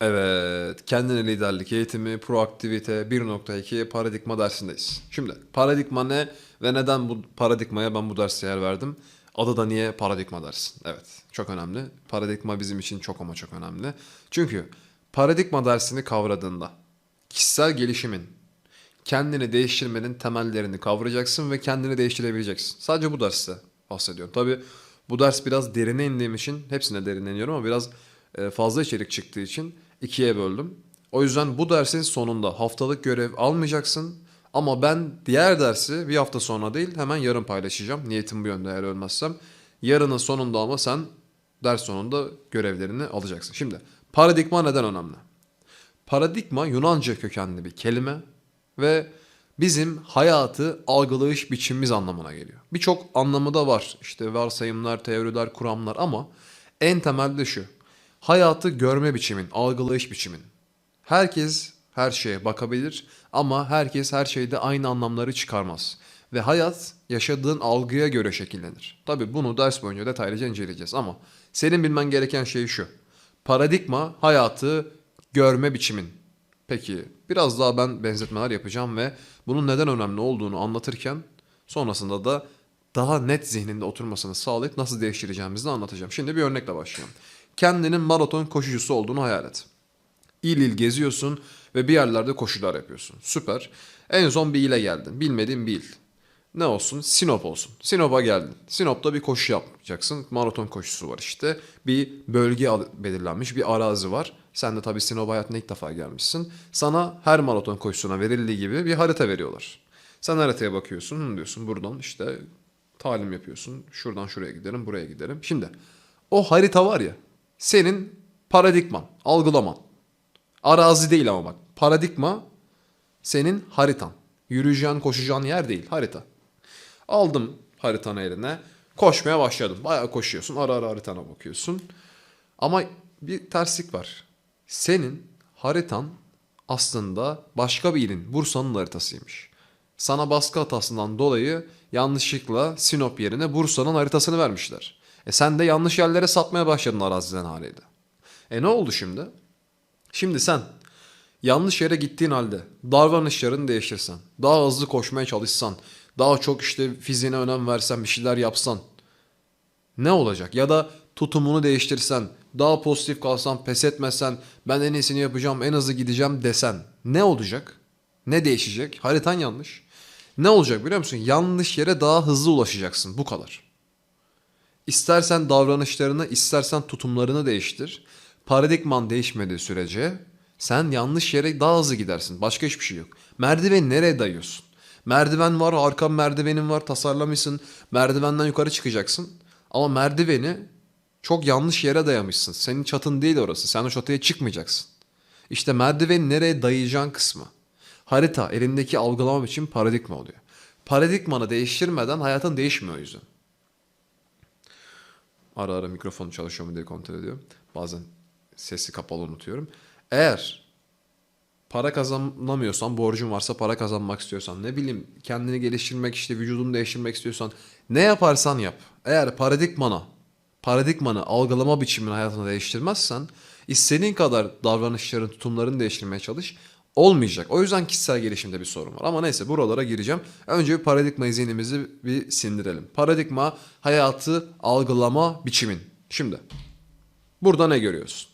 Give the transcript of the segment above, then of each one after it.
Evet, kendine liderlik eğitimi, proaktivite 1.2 paradigma dersindeyiz. Şimdi paradigma ne ve neden bu paradigmaya ben bu derse yer verdim? Adı da niye paradigma dersin? Evet, çok önemli. Paradigma bizim için çok ama çok önemli. Çünkü paradigma dersini kavradığında kişisel gelişimin, kendini değiştirmenin temellerini kavrayacaksın ve kendini değiştirebileceksin. Sadece bu derste bahsediyorum. Tabi bu ders biraz derine indiğim için hepsine derine iniyorum ama biraz e, fazla içerik çıktığı için ikiye böldüm. O yüzden bu dersin sonunda haftalık görev almayacaksın. Ama ben diğer dersi bir hafta sonra değil hemen yarın paylaşacağım. Niyetim bu yönde eğer ölmezsem. Yarının sonunda ama sen ders sonunda görevlerini alacaksın. Şimdi paradigma neden önemli? Paradigma Yunanca kökenli bir kelime ve bizim hayatı algılayış biçimimiz anlamına geliyor. Birçok anlamı da var. İşte varsayımlar, teoriler, kuramlar ama en temelde şu. Hayatı görme biçimin, algılayış biçimin. Herkes her şeye bakabilir ama herkes her şeyde aynı anlamları çıkarmaz. Ve hayat yaşadığın algıya göre şekillenir. Tabi bunu ders boyunca detaylıca inceleyeceğiz ama senin bilmen gereken şey şu. Paradigma hayatı görme biçimin. Peki biraz daha ben benzetmeler yapacağım ve bunun neden önemli olduğunu anlatırken sonrasında da daha net zihninde oturmasını sağlayıp nasıl değiştireceğimizi de anlatacağım. Şimdi bir örnekle başlayalım. Kendinin maraton koşucusu olduğunu hayal et. İl il geziyorsun ve bir yerlerde koşular yapıyorsun. Süper. En son bir ile geldin. Bilmediğin bir il. Ne olsun? Sinop olsun. Sinop'a geldin. Sinop'ta bir koşu yapacaksın. Maraton koşusu var işte. Bir bölge belirlenmiş, bir arazi var. Sen de tabii Sinop hayatına ilk defa gelmişsin. Sana her maraton koşusuna verildiği gibi bir harita veriyorlar. Sen haritaya bakıyorsun, hı diyorsun buradan işte talim yapıyorsun. Şuradan şuraya giderim, buraya giderim. Şimdi o harita var ya senin paradigman, algılaman. Arazi değil ama bak. Paradigma senin haritan. Yürüyeceğin, koşacağın yer değil, harita. Aldım haritanı eline. Koşmaya başladım. Bayağı koşuyorsun. Ara ara haritana bakıyorsun. Ama bir terslik var. Senin haritan aslında başka bir ilin, Bursa'nın haritasıymış. Sana baskı hatasından dolayı yanlışlıkla Sinop yerine Bursa'nın haritasını vermişler. E sen de yanlış yerlere satmaya başladın araziden haliyle. E ne oldu şimdi? Şimdi sen yanlış yere gittiğin halde davranışlarını değiştirsen, daha hızlı koşmaya çalışsan, daha çok işte fiziğine önem versen, bir şeyler yapsan ne olacak? Ya da tutumunu değiştirsen, daha pozitif kalsan, pes etmesen, ben en iyisini yapacağım, en hızlı gideceğim desen ne olacak? Ne değişecek? Haritan yanlış. Ne olacak biliyor musun? Yanlış yere daha hızlı ulaşacaksın. Bu kadar. İstersen davranışlarını, istersen tutumlarını değiştir. Paradigman değişmediği sürece sen yanlış yere daha hızlı gidersin. Başka hiçbir şey yok. Merdiveni nereye dayıyorsun? Merdiven var, arka merdivenin var, tasarlamışsın. Merdivenden yukarı çıkacaksın. Ama merdiveni çok yanlış yere dayamışsın. Senin çatın değil orası. Sen o çatıya çıkmayacaksın. İşte merdiveni nereye dayayacağın kısmı. Harita elindeki algılama için paradigma oluyor. Paradigmanı değiştirmeden hayatın değişmiyor o yüzden. Ara ara mikrofonu çalışıyor mu diye kontrol ediyorum. Bazen sesi kapalı unutuyorum. Eğer para kazanamıyorsan, borcun varsa para kazanmak istiyorsan, ne bileyim kendini geliştirmek işte vücudunu değiştirmek istiyorsan ne yaparsan yap. Eğer paradigmana, paradigmanı algılama biçimini hayatını değiştirmezsen istediğin kadar davranışların, tutumlarını değiştirmeye çalış. Olmayacak. O yüzden kişisel gelişimde bir sorun var. Ama neyse buralara gireceğim. Önce bir paradigma zihnimizi bir sindirelim. Paradigma hayatı algılama biçimin. Şimdi burada ne görüyorsun?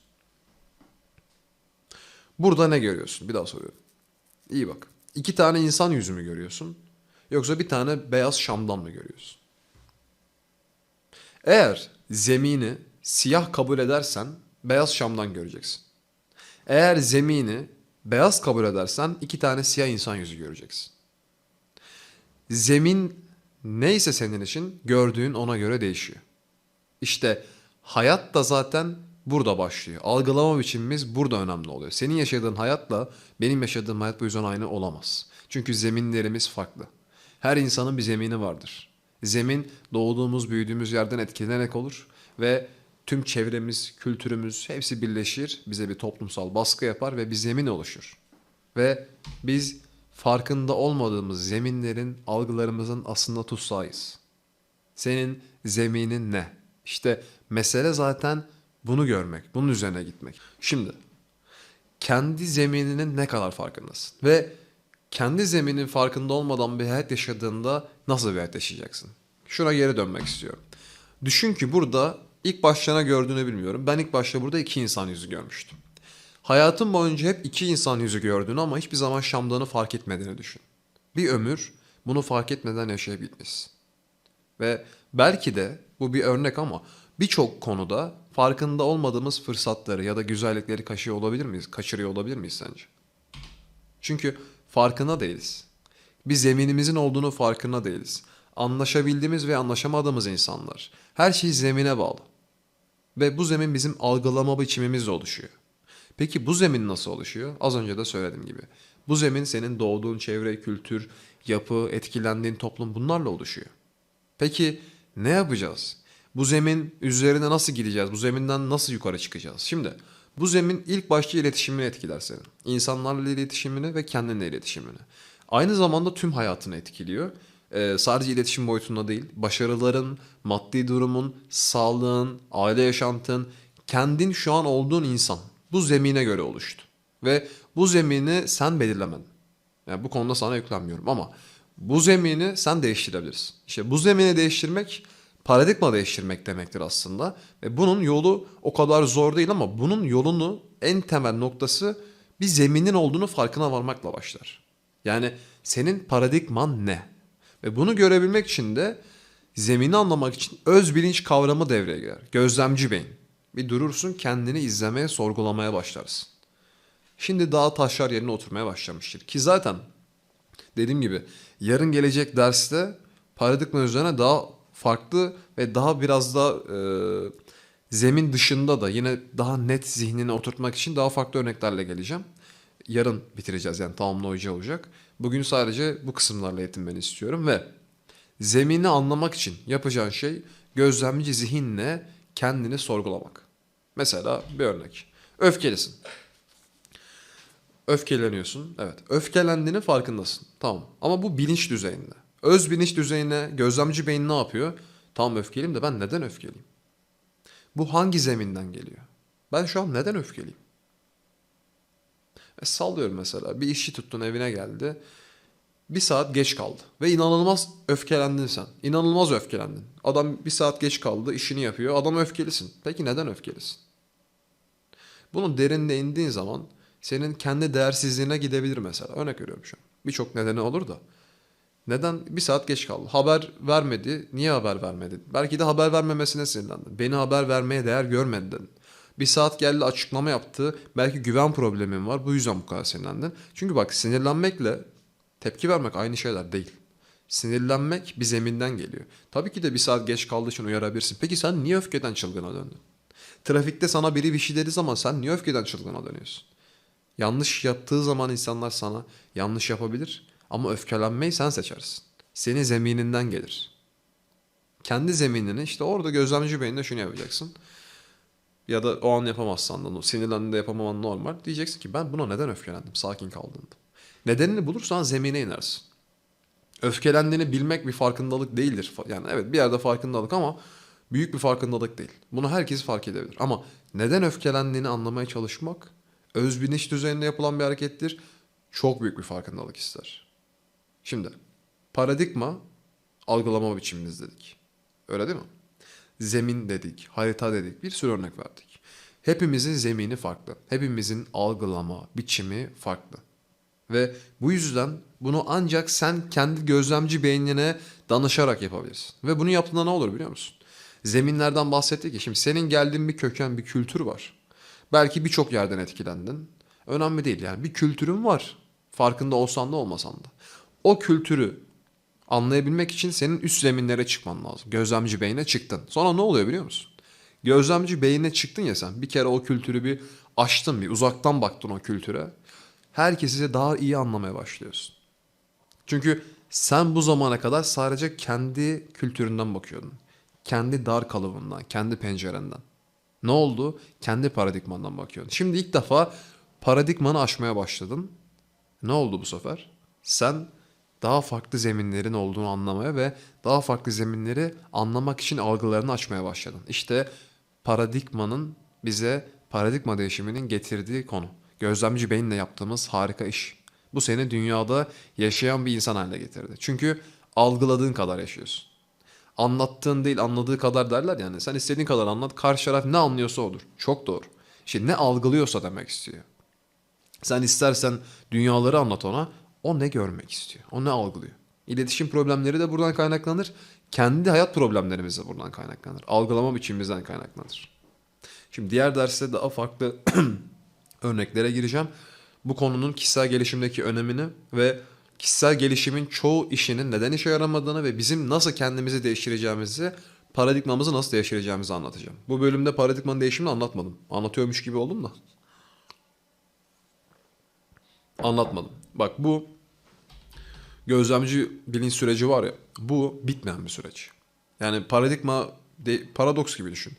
Burada ne görüyorsun? Bir daha soruyorum. İyi bak. İki tane insan yüzü mü görüyorsun? Yoksa bir tane beyaz şamdan mı görüyorsun? Eğer zemini siyah kabul edersen beyaz şamdan göreceksin. Eğer zemini beyaz kabul edersen iki tane siyah insan yüzü göreceksin. Zemin neyse senin için gördüğün ona göre değişiyor. İşte hayat da zaten burada başlıyor. Algılama biçimimiz burada önemli oluyor. Senin yaşadığın hayatla benim yaşadığım hayat bu yüzden aynı olamaz. Çünkü zeminlerimiz farklı. Her insanın bir zemini vardır. Zemin doğduğumuz, büyüdüğümüz yerden etkilenerek olur ve tüm çevremiz, kültürümüz hepsi birleşir, bize bir toplumsal baskı yapar ve bir zemin oluşur. Ve biz farkında olmadığımız zeminlerin, algılarımızın aslında tutsağıyız. Senin zeminin ne? İşte mesele zaten bunu görmek, bunun üzerine gitmek. Şimdi kendi zemininin ne kadar farkındasın? Ve kendi zeminin farkında olmadan bir hayat yaşadığında nasıl bir hayat yaşayacaksın? Şuna geri dönmek istiyorum. Düşün ki burada ilk başta ne gördüğünü bilmiyorum. Ben ilk başta burada iki insan yüzü görmüştüm. Hayatın boyunca hep iki insan yüzü gördüğünü ama hiçbir zaman şamdanı fark etmediğini düşün. Bir ömür bunu fark etmeden yaşayabilmişsin. Ve belki de bu bir örnek ama birçok konuda farkında olmadığımız fırsatları ya da güzellikleri kaçırıyor olabilir miyiz? Kaçırıyor olabilir miyiz sence? Çünkü farkında değiliz. Bir zeminimizin olduğunu farkında değiliz. Anlaşabildiğimiz ve anlaşamadığımız insanlar. Her şey zemine bağlı. Ve bu zemin bizim algılama biçimimizle oluşuyor. Peki bu zemin nasıl oluşuyor? Az önce de söylediğim gibi. Bu zemin senin doğduğun çevre, kültür, yapı, etkilendiğin toplum bunlarla oluşuyor. Peki ne yapacağız? Bu zemin üzerine nasıl gideceğiz? Bu zeminden nasıl yukarı çıkacağız? Şimdi bu zemin ilk başta iletişimini etkiler senin. İnsanlarla iletişimini ve kendinle iletişimini. Aynı zamanda tüm hayatını etkiliyor. Ee, sadece iletişim boyutunda değil, başarıların, maddi durumun, sağlığın, aile yaşantın, kendin şu an olduğun insan bu zemine göre oluştu. Ve bu zemini sen belirlemedin. Yani bu konuda sana yüklenmiyorum ama bu zemini sen değiştirebilirsin. İşte bu zemini değiştirmek paradigma değiştirmek demektir aslında. Ve bunun yolu o kadar zor değil ama bunun yolunu en temel noktası bir zeminin olduğunu farkına varmakla başlar. Yani senin paradigman ne? Ve bunu görebilmek için de zemini anlamak için öz bilinç kavramı devreye girer. Gözlemci beyin. Bir durursun kendini izlemeye, sorgulamaya başlarsın. Şimdi daha taşlar yerine oturmaya başlamıştır. Ki zaten dediğim gibi yarın gelecek derste paradigma üzerine daha farklı ve daha biraz da e, zemin dışında da yine daha net zihnine oturtmak için daha farklı örneklerle geleceğim. Yarın bitireceğiz yani tamamlayıcı olacak. Bugün sadece bu kısımlarla yetinmeni istiyorum ve zemini anlamak için yapacağın şey gözlemci zihinle kendini sorgulamak. Mesela bir örnek. Öfkelisin. Öfkeleniyorsun. Evet. Öfkelendiğinin farkındasın. Tamam. Ama bu bilinç düzeyinde. Öz bilinç düzeyine gözlemci beyin ne yapıyor? Tamam öfkeliyim de ben neden öfkeliyim? Bu hangi zeminden geliyor? Ben şu an neden öfkeliyim? E, sallıyorum mesela. Bir işçi tuttun evine geldi. Bir saat geç kaldı. Ve inanılmaz öfkelendin sen. İnanılmaz öfkelendin. Adam bir saat geç kaldı işini yapıyor. Adam öfkelisin. Peki neden öfkelisin? Bunun derinine indiğin zaman senin kendi değersizliğine gidebilir mesela. Örnek veriyorum şu an. Birçok nedeni olur da. Neden bir saat geç kaldı? Haber vermedi. Niye haber vermedi? Belki de haber vermemesine sinirlendin. Beni haber vermeye değer görmedin. Bir saat geldi açıklama yaptı. Belki güven problemin var. Bu yüzden bu kadar sinirlendin. Çünkü bak sinirlenmekle tepki vermek aynı şeyler değil. Sinirlenmek bir zeminden geliyor. Tabii ki de bir saat geç kaldığı için uyarabilirsin. Peki sen niye öfkeden çılgına döndün? Trafikte sana biri bir şey dedi zaman sen niye öfkeden çılgına dönüyorsun? Yanlış yaptığı zaman insanlar sana yanlış yapabilir ama öfkelenmeyi sen seçersin. Senin zemininden gelir. Kendi zeminini işte orada gözlemci beyinde şunu yapacaksın. Ya da o an yapamazsan da sinirlendiğinde yapamaman normal. Diyeceksin ki ben buna neden öfkelendim sakin kaldığında. Nedenini bulursan zemine inersin. Öfkelendiğini bilmek bir farkındalık değildir. Yani evet bir yerde farkındalık ama büyük bir farkındalık değil. Bunu herkes fark edebilir. Ama neden öfkelendiğini anlamaya çalışmak öz bilinç düzeyinde yapılan bir harekettir. Çok büyük bir farkındalık ister. Şimdi paradigma algılama biçimimiz dedik. Öyle değil mi? Zemin dedik, harita dedik, bir sürü örnek verdik. Hepimizin zemini farklı. Hepimizin algılama biçimi farklı. Ve bu yüzden bunu ancak sen kendi gözlemci beynine danışarak yapabilirsin. Ve bunu yaptığında ne olur biliyor musun? Zeminlerden bahsettik ya. Şimdi senin geldiğin bir köken, bir kültür var. Belki birçok yerden etkilendin. Önemli değil yani. Bir kültürün var. Farkında olsan da olmasan da. O kültürü anlayabilmek için senin üst zeminlere çıkman lazım. Gözlemci beyine çıktın. Sonra ne oluyor biliyor musun? Gözlemci beyine çıktın ya sen. Bir kere o kültürü bir açtın bir uzaktan baktın o kültüre. Herkesi daha iyi anlamaya başlıyorsun. Çünkü sen bu zamana kadar sadece kendi kültüründen bakıyordun. Kendi dar kalıbından, kendi pencerenden. Ne oldu? Kendi paradigmandan bakıyordun. Şimdi ilk defa paradigmanı aşmaya başladın. Ne oldu bu sefer? Sen daha farklı zeminlerin olduğunu anlamaya ve daha farklı zeminleri anlamak için algılarını açmaya başladın. İşte paradigmanın bize paradigma değişiminin getirdiği konu. gözlemci beyinle yaptığımız harika iş. Bu seni dünyada yaşayan bir insan haline getirdi. Çünkü algıladığın kadar yaşıyorsun. Anlattığın değil anladığı kadar derler yani. Sen istediğin kadar anlat. Karşı taraf ne anlıyorsa odur. Çok doğru. Şimdi ne algılıyorsa demek istiyor. Sen istersen dünyaları anlat ona. O ne görmek istiyor? O ne algılıyor? İletişim problemleri de buradan kaynaklanır. Kendi hayat problemlerimiz de buradan kaynaklanır. Algılama biçimimizden kaynaklanır. Şimdi diğer derste daha farklı örneklere gireceğim. Bu konunun kişisel gelişimdeki önemini ve kişisel gelişimin çoğu işinin neden işe yaramadığını ve bizim nasıl kendimizi değiştireceğimizi, paradigmamızı nasıl değiştireceğimizi anlatacağım. Bu bölümde paradigmanın değişimini anlatmadım. Anlatıyormuş gibi oldum da. Anlatmadım. Bak bu gözlemci bilinç süreci var ya bu bitmeyen bir süreç. Yani paradigma de, paradoks gibi düşün.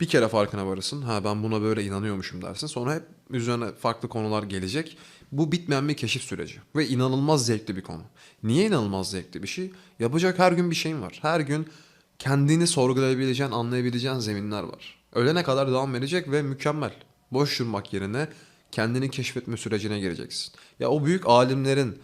Bir kere farkına varırsın. Ha ben buna böyle inanıyormuşum dersin. Sonra hep üzerine farklı konular gelecek. Bu bitmeyen bir keşif süreci. Ve inanılmaz zevkli bir konu. Niye inanılmaz zevkli bir şey? Yapacak her gün bir şeyin var. Her gün kendini sorgulayabileceğin, anlayabileceğin zeminler var. Ölene kadar devam edecek ve mükemmel. Boş durmak yerine kendini keşfetme sürecine gireceksin. Ya o büyük alimlerin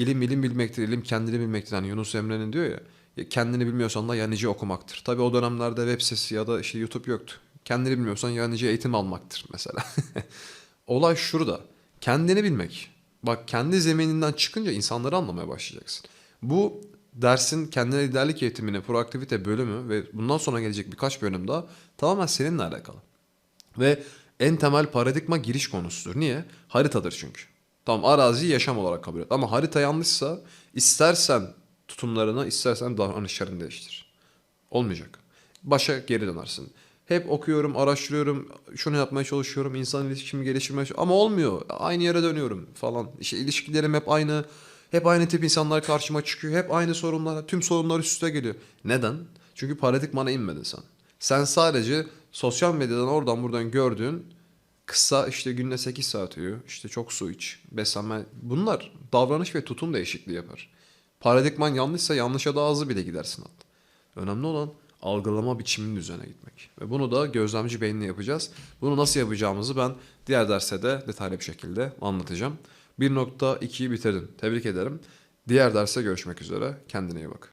ilim ilim bilmektir, ilim kendini bilmektir. Yani Yunus Emre'nin diyor ya, kendini bilmiyorsan da yanici okumaktır. Tabii o dönemlerde web sitesi ya da işte YouTube yoktu. Kendini bilmiyorsan yanici eğitim almaktır mesela. Olay şurada. Kendini bilmek. Bak kendi zemininden çıkınca insanları anlamaya başlayacaksın. Bu dersin kendine liderlik eğitimine proaktivite bölümü ve bundan sonra gelecek birkaç bölüm daha tamamen seninle alakalı. Ve en temel paradigma giriş konusudur. Niye? Haritadır çünkü. Tamam araziyi yaşam olarak kabul et. Ama harita yanlışsa istersen tutumlarını istersen davranışlarını değiştir. Olmayacak. Başa geri dönersin. Hep okuyorum, araştırıyorum, şunu yapmaya çalışıyorum, insan ilişkimi geliştirmeye çalışıyorum. Ama olmuyor. Aynı yere dönüyorum falan. İşte ilişkilerim hep aynı. Hep aynı tip insanlar karşıma çıkıyor. Hep aynı sorunlar. Tüm sorunlar üst üste geliyor. Neden? Çünkü paradigmana inmedin sen. Sen sadece sosyal medyadan oradan buradan gördüğün kısa işte günde 8 saat uyu, işte çok su iç, beslenme. Bunlar davranış ve tutum değişikliği yapar. Paradigman yanlışsa yanlışa daha hızlı bile gidersin hatta. Önemli olan algılama biçiminin üzerine gitmek. Ve bunu da gözlemci beyinle yapacağız. Bunu nasıl yapacağımızı ben diğer derste de detaylı bir şekilde anlatacağım. 1.2'yi bitirdin. Tebrik ederim. Diğer derste görüşmek üzere. Kendine iyi bak.